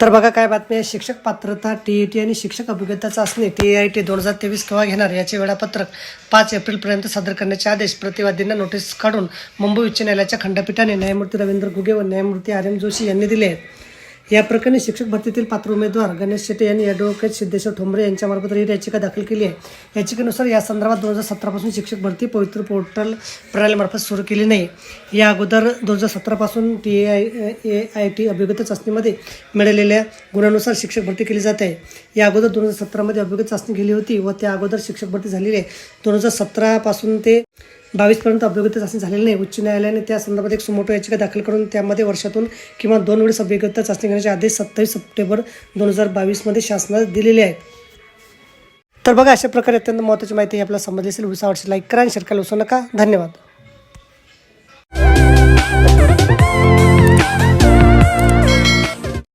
तर बघा काय बातमी आहे. शिक्षक पात्रता टी ई टी आणि शिक्षक अभिज्ञता चाचणी टी आय टी दोन हजार तेवीस केव्हा घेणार याचे वेळापत्रक पाच एप्रिलपर्यंत सादर करण्याचे आदेश प्रतिवादींना नोटीस काढून मुंबई उच्च न्यायालयाच्या खंडपीठाने न्यायमूर्ती रवींद्र घुगे व न्यायमूर्ती आर एम जोशी यांनी दिले आहेत. या प्रकरणी शिक्षक भरतीतील पात्र उमेदवार गणेश शेटे यांनी ॲडव्होकेट सिद्धेश्वर ठोंबरे यांच्यामार्फत ही याचिका दाखल केली आहे. याचिकेनुसार या संदर्भात दोन हजार सतरापासून शिक्षक भरती पवित्र पोर्टल प्रणालीमार्फत सुरू केली नाही. या अगोदर दोन हजार सतरापासून T A I A I T अभिगत चाचणीमध्ये मिळालेल्या गुणानुसार शिक्षक भरती केली जाते. आहे या अगोदर दोन हजार सतरामध्ये अभिगत चाचणी केली होती व त्या अगोदर शिक्षक भरती झालेली आहे. दोन हजार सतरापासून ते बावीसपर्यंत अभिज्ञता चाचणी झालेली नाही. उच्च न्यायालयाने त्या संदर्भात एक सुमोटो याचिका दाखल करून त्यामध्ये वर्षातून किंवा दोन वेळेस अभिज्ञता चाचणी करण्याचे आदेश सत्तावीस सप्टेंबर दोन हजार बावीसमध्ये शासनास दिलेले आहेत. तर बघा अशा प्रकारे अत्यंत महत्त्वाची माहिती आपल्याला समजली असेल विसा आवडशी लाईक करा आणि शेअर करायला विसरू नका. धन्यवाद.